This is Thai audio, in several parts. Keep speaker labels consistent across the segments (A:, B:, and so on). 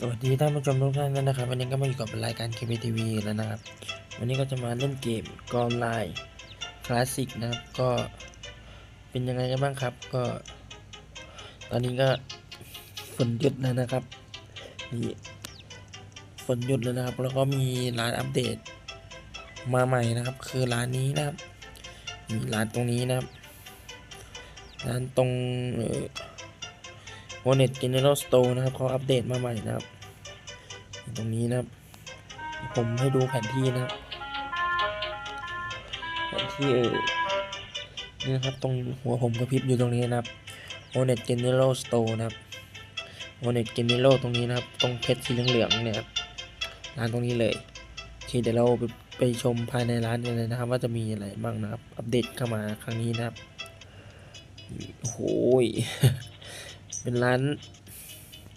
A: สวัสดีท่านผู้ชมทุกท่านนะครับ วันนี้ก็มาอยู่กับรายการ KBTV แล้วนะครับ วันนี้ก็จะมาเล่นเกมกอไลน์คลาสสิกนะครับ ก็เป็นยังไงกันบ้างครับ ก็ ตอนนี้ก็ฝนหยุดแล้วนะครับนี่ฝนหยุดแล้วนะครับ แล้วก็มีร้านอัปเดต มาใหม่นะครับ คือร้านนี้นะครับมีร้านตรงนี้นะครับร้านตรงเออ w a l n e t General Store นะครับเขาอัปเดตมาใหม่นะครับ ตรงนี้นะครับ ผมให้ดูแผนที่นะครับ แผนที่เออนี่นะครับ ตรงหัวผมกระพริบอยู่ตรงนี้นะครับ w a l n e t General Store นะครับ w a l n e t General ตรงนี้นะครับ ตรงเพชรสีเหลืองๆเนี่ยครับร้านตรงนี้เลยโอเคเดี๋ยวเราไปไปชมภายในร้านกันเลยนะครับ ว่าจะมีอะไรบ้างนะครับ อัปเดตเข้ามาครั้งนี้นะครับโอ้โห เป็นร้าน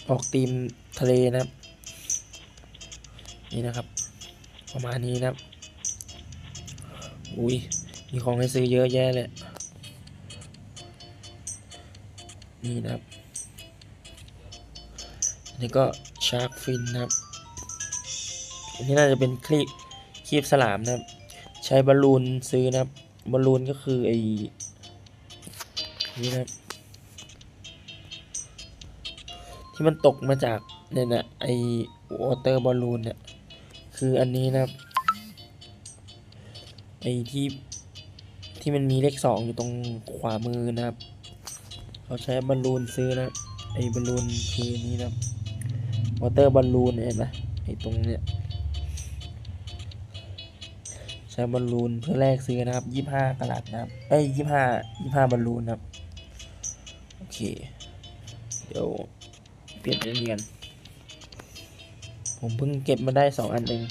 A: ออกธีมทะเลนะครับ นี่นะครับ ประมาณนี้นะครับ อุ้ยมีของให้ซื้อเยอะแยะเลยนี่นะครับนนี้ก็ชาร์กฟินนะครับอันนี้น่าจะเป็นคลิปคีบสลามนะครับ ใช้บอลลูนซื้อนะครับบอลลูนก็คือไอ้นี่นะครับ ที่มันตกมาจากเนี่ยนะไอวอเตอร์บอลลูนเนี่ย คืออันนี้นะครับ ไอที่ที่มันมีเลขสองอยู่ตรงขวามือนะครับเขาใช้บอลลูนซื้อนะ ไอบอลลูนคือนี้นะวอเตอร์บอลลูนเห็นไหมไอตรงเนี้ย ใช้บอลลูนเพื่อแลกซื้อนะครับยี่ห้ากะลัดนะครับ เอ้ยยี่ห้ายี่ห้าบอลลูนนะครับ โอเค เดี๋ยว เปลี่ยนเป็นเงินผมเพิ่งเก็บมาได้สองอันเอง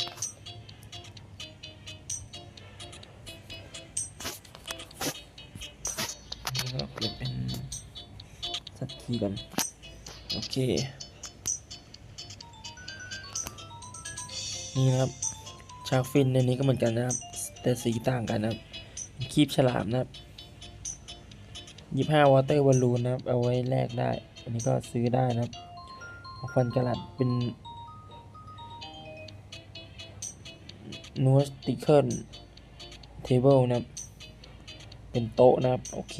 A: นี่ก็เปลี่ยนเป็นสักทีกันโอเค นี่นะครับชาร์กฟินในนี้ก็เหมือนกันนะครับ แต่สีต่างกันนะครับคีบฉลามนะครับยี่ห้าวอเตอร์บอลลูนนะครับ เอาไว้แลกได้ อันนี้ก็ซื้อได้นะครับ ฟันกระลัดเป็นนูสติเคิลเทเบิลนะครับ เป็นโต๊ะนะครับ โอเค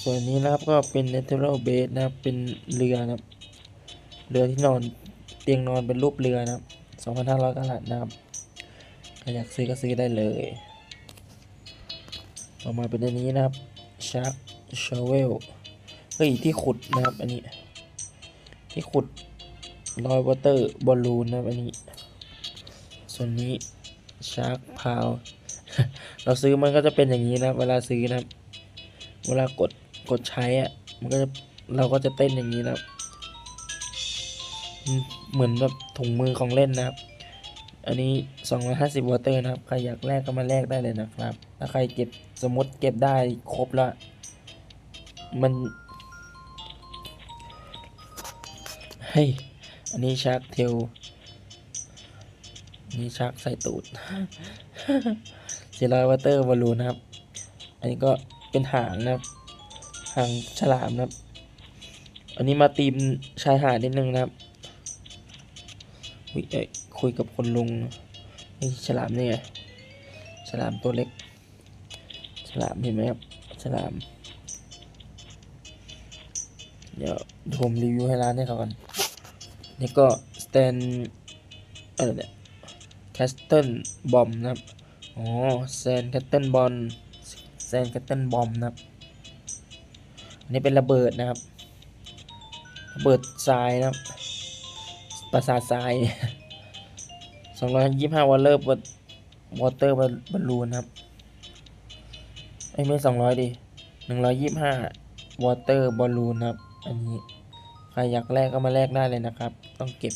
A: ส่วนนี้นะครับก็เป็น natural base นะครับ เป็นเรือนะครับ เรือที่นอนเตียงนอนเป็นรูปเรือนะครับ 2,500กะลัดนะครับใครอยากซื้อก็ซื้อได้เลยต่อมาเป็นอันนี้นะครับ Shark Shovel เฮ้ยที่ขุดนะครับอันนี้ ที่ขุดลอยวอเตอร์บอลลูนนะครับอันนี้ ส่วนนี้ชาร์กพาวเราซื้อมันก็จะเป็นอย่างนี้นะเวลาซื้อนะครับ เวลากดกดใช้อะมันก็จะเราก็จะเต้นอย่างนี้นะครับ เหมือนแบบถุงมือของเล่นนะครับ อันนี้ 250วอเตอร์นะครับ ใครอยากแลกก็มาแลกได้เลยนะครับ ถ้าใครเก็บสมมติเก็บได้ครบแล้ว มัน ฮ้ย อันนี้ชักเทลอันนี้ชักใส่ตูดสี่ร้อยวอเตอร์บอลลูนนะครับ อันนี้ก็เป็นหางนะครับ หางฉลามนะครับ อันนี้มาตีมชายหาดนิดนึงนะครับอุ๊ยเอ้ยคุยกับคนลุงนี่ฉลามนี่ไง ฉลามตัวเล็ก ฉลามเห็นไหมครับ ฉลาม เดี๋ยวผมรีวิวให้ร้านให้เขากัน นี่ก็สแตนเอะไรเนี่ยแคสเทิลบอมนะครับ อ๋อแซนแคสเทิลบอลแซนแคสเทิลบอมนะครับอันนี้เป็นระเบิดนะครับ ระเบิดทรายนะครับปราสาททรายสองร้อยยี่ห้าวอลเลอร์วอเตอร์บอลลูนครับไอ้ไม่สองร้อยดิหนึ่งร้อยยี่ห้าวอเตอร์บอลลูนครับ อันนี้ ครอยากแลกก็มาแลกได้เลยนะครับ ต้องเก็บ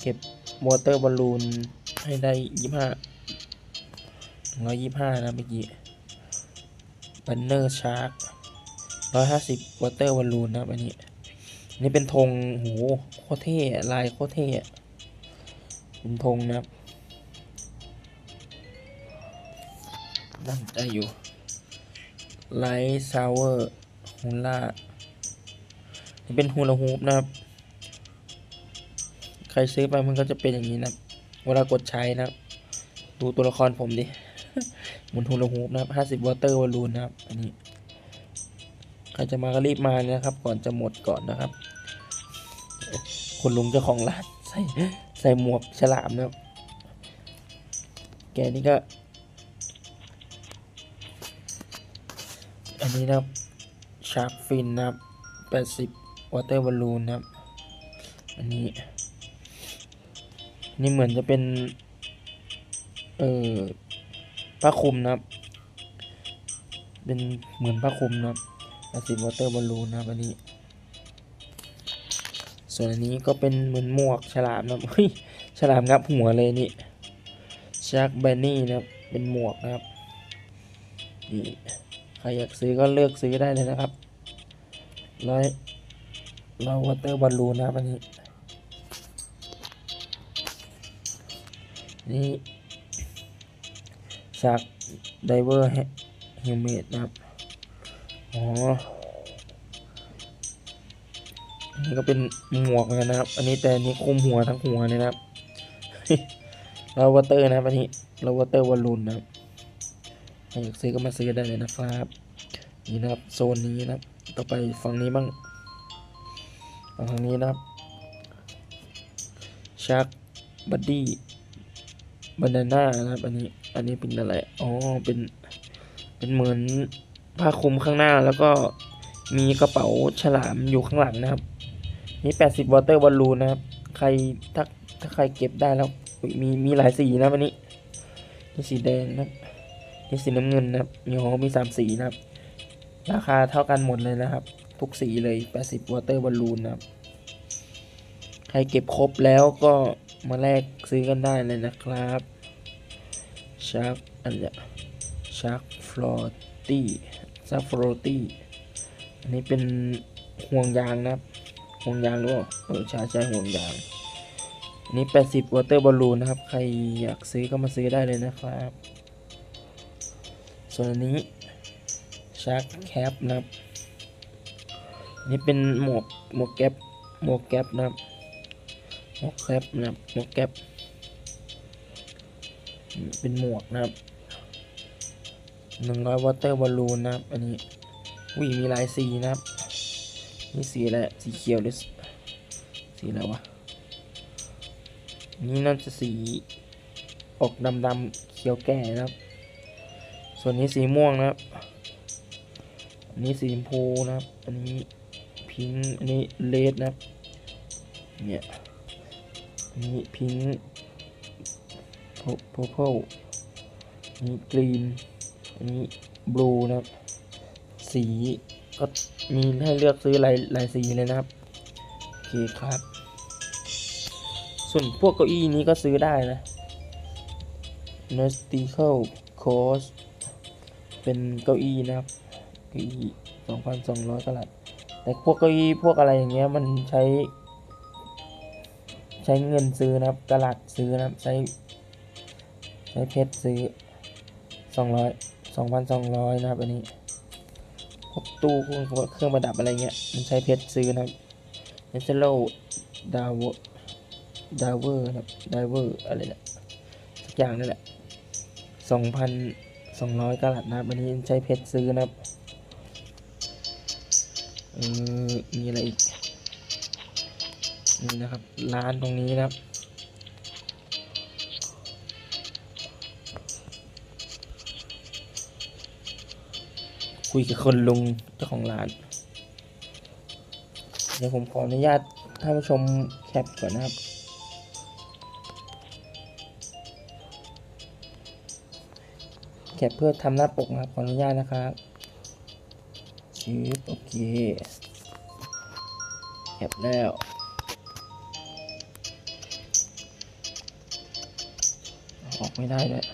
A: เก็บวอเตอร์บอลลูนให้ได้ยี่ห้าร้อยยี่ห้านะเมื่อกี้บันเนอร์ชาร์กร้อยห้าสิบวอเตอร์บอลลูนนะครับอันนี้นนี้เป็นธงโหโคตรเท่ลายโคตรเท่เป็นธงนะครับนั่งใจอยู่ไลท์ซาวเวอร์ฮูล่า นี่เป็นฮูลาฮูปนะครับ ใครซื้อไปมันก็จะเป็นอย่างนี้นะครับเวลากดใช้นะครับ ดูตัวละครผมดิหมุนฮูลาฮูปนะครับห้าสิบวอเตอร์วอลูนนะครับ อันนี้ ใครจะมาก็รีบมานะครับ ก่อนจะหมดก่อนนะครับคุณลุงเจ้าของร้านใส่ใส่หมวกฉลามนะครับ แกนี่ก็ อันนี้นะครับชาร์กฟินนะครับแปดสิบ วอเตอร์บอลลูนนะครับ อันนี้ นี่เหมือนจะเป็น เอ่อผ้าคลุมนะครับ เป็นเหมือนผ้าคลุมนะครับแปดสิวอเตอร์บอลลูนนะครับอันนี้ ส่วนอันนี้ก็เป็นเหมือนหมวกฉลามนะครับเฮ้ยฉลามงับหัวเลยนี่ชาร์กแบนนี่นะครับ เป็นหมวกนะครับนี่ใครอยากซื้อก็เลือกซื้อได้เลยนะครับร้อย เราวอเตอร์บอลลูนนะครับอันนี้ นี่ชาร์กไดเวอร์เฮลเมตนะครับ อ๋อ อันนี้ก็เป็นหมวกเหมือนกันนะครับ อันนี้แต่อันนี้คุมหัวทั้งหัวเลยนะครับเราวอเตอร์นะครับอันนี้เราวอเตอร์บอลลูนนะครับใครอยากซื้อก็มาซื้อได้เลยนะครับ นี่นะครับ โซนนี้นะครับ ต่อไปฝั่งนี้บ้าง ฝั่งนี้นะครับชาร์กบัดดี้บานาน่านะครับ อันนี้อันนี้เป็นอะไรอ๋อเป็นเป็นเหมือนผ้าคลุมข้างหน้าแล้วก็มีกระเป๋าฉลามอยู่ข้างหลังนะครับนี่แปดสิบวอเตอร์บอลลูนนะครับ ใครถ้าถ้าใครเก็บได้แล้วมีมีหลายสีนะวันนี้นี่สีแดงนะนี่สีน้ำเงินนะครับมีของมีสามสีนะครับ ราคาเท่ากันหมดเลยนะครับ ทุกสีเลย 80วอเตอร์บอลลูนนะครับ ใครเก็บครบแล้วก็มาแลกซื้อกันได้เลยนะครับชาร์กอันเนี้ยชาร์กฟลอตี้ชาร์กฟลอตี้อันนี้เป็นห่วงยางนะครับ ห่วงยางหรือเปล่าเออใช่ใช่ห่วงยางอันนี้80วอเตอร์บอลลูนนะครับ ใครอยากซื้อก็มาซื้อได้เลยนะครับ ส่วนนนี้ชาร์กแคปนะครับ นี่เป็นหมวกหมวกแก๊ปหมวกแก๊ปนะครับหมวกแคปนะครับหมวกแก๊ปเป็นหมวกนะครับหนึ่งร้อยวอเตอร์บอลลูนนะครับ อันนี้วิมีลายสีนะครับนี่สีอะไรสีเขียวหรือสสีอะไรวะนี่น่าจะสีออกดำๆเขียวแก่นะครับ ส่วนนี้สีม่วงนะครับ อันนี้สีชมพูนะครับ อันนี้ พิงอันนี้เลดนะครับเนี่ยอันนี้พิงค์โพโพอันนี้กรีนอันนี้บลูนะครับ สีก็มีให้เลือกซื้อหลายหลายสีเลยนะครับ โอเคครับ ส่วนพวกเก้าอี้นี้ก็ซื้อได้นะ n e s t i c a l Coast เป็นเก้าอี้นะครับ เก้าอี้สองพันสองร้อยกลัด พวกเก้าอี้พวกอะไรอย่างเงี้ยมันใช้ ใช้เงินซื้อนะครับกะลัดซื้อนะครับใช้ใช้เพชรซื้อสองร้อยสองพันสองร้อยนะครับอันนี้พวกตู้พวกเครื่องประดับอะไรเงี้ยมันใช้เพชรซื้อนะครับเนเชโลดาวดาวเวอร์ครับดาวเวอร์อะไรเนี่ยสักอย่างนั่นแหละสองพันสองร้อยกะลัดนะครับอันนี้ใช้เพชรซื้อนะครับ มีอะไรอีกนี่นะครับ ร้านตรงนี้นะครับ คุยกับคนลุงเจ้าของร้าน เดี๋ยวผมขออนุญาตท่านผู้ชมแคปก่อนนะครับแคปเพื่อทำหน้าปกนะครับขออนุญาตนะครับชีสโอ เคแคปแล้วออกไม่ได้ด้วย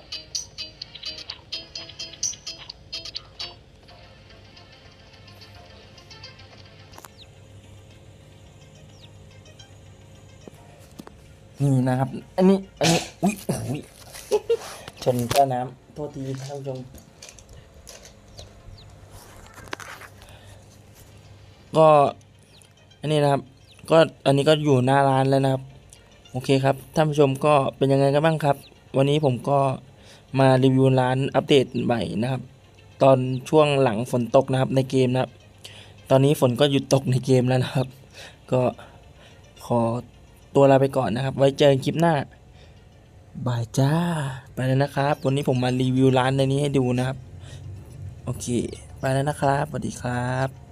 A: นี่นะครับ อันนี้ อันนี้ อุ้ยโอ้ยชนแก้วน้ำโทษทีท่านผู้ชม ก็อันนี้นะครับ ก็อันนี้ก็อยู่หน้าร้านแล้วนะครับ โอเคครับท่านผู้ชมก็เป็นยังไงกันบ้างครับ วันนี้ผมก็มารีวิวร้านอัปเดตใหม่นะครับ ตอนช่วงหลังฝนตกนะครับในเกมนะครับ ตอนนี้ฝนก็หยุดตกในเกมแล้วนะครับ ก็ขอตัวลาไปก่อนนะครับ ไว้เจอกันคลิปหน้าบายจ้า ไปแล้วนะครับ วันนี้ผมมารีวิวร้านในนี้ให้ดูนะครับ โอเค ไปแล้วนะครับ สวัสดีครับ